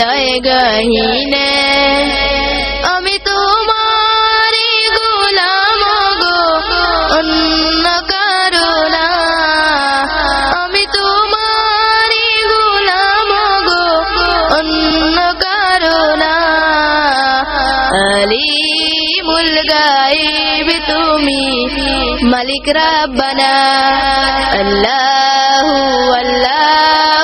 হৃদয় গহীনে। আমি তোমারি গোলাম গো, অন্য কারণা আমি তোমারি গোলাম গো, অন্য কারণা আলিমুল গাইব তুমি, মালিক রাব্বানা। আল্লাহু আল্লাহু।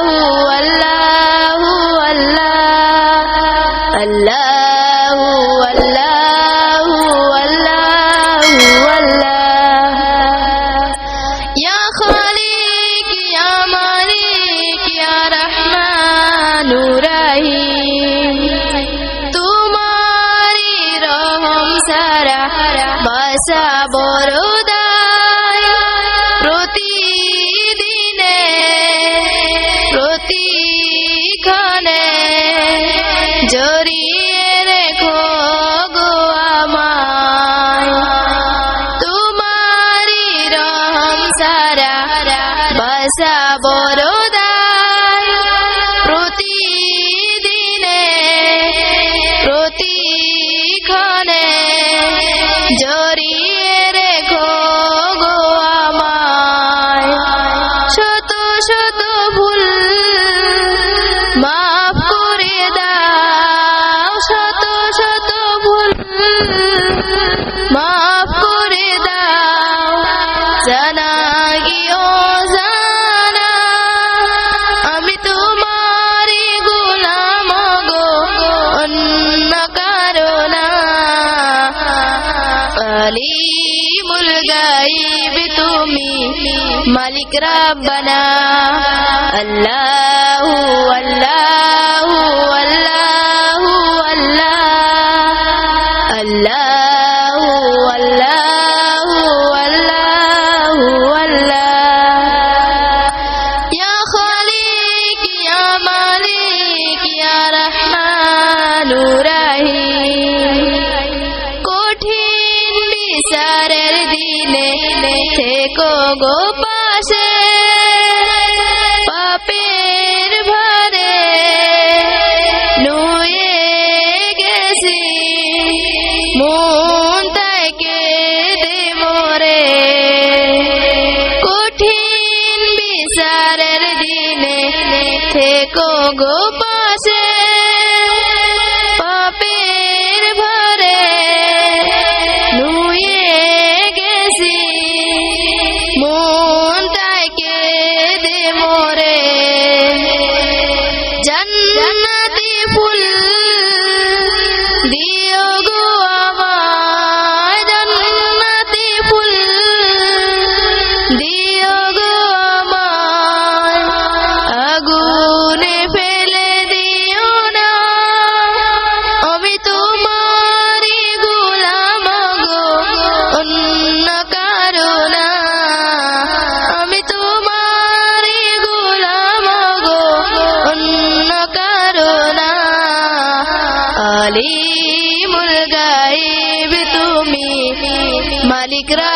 জড়িয়ে রেখো গো আমায়। তোমারি রহম সারা বাসা বড়দায় প্রতিদিনে, প্রতিক্ষণে জড়িয়ে রেখো গো আমায়। শত শত আলিমুল গাইব তুমি মালিক রাব্বানা আল্লাহু মন তাকে দে কঠিন বিচারের দিনে থেকো গো আলিমুল গাইব তুমি মালিক রাব্বানা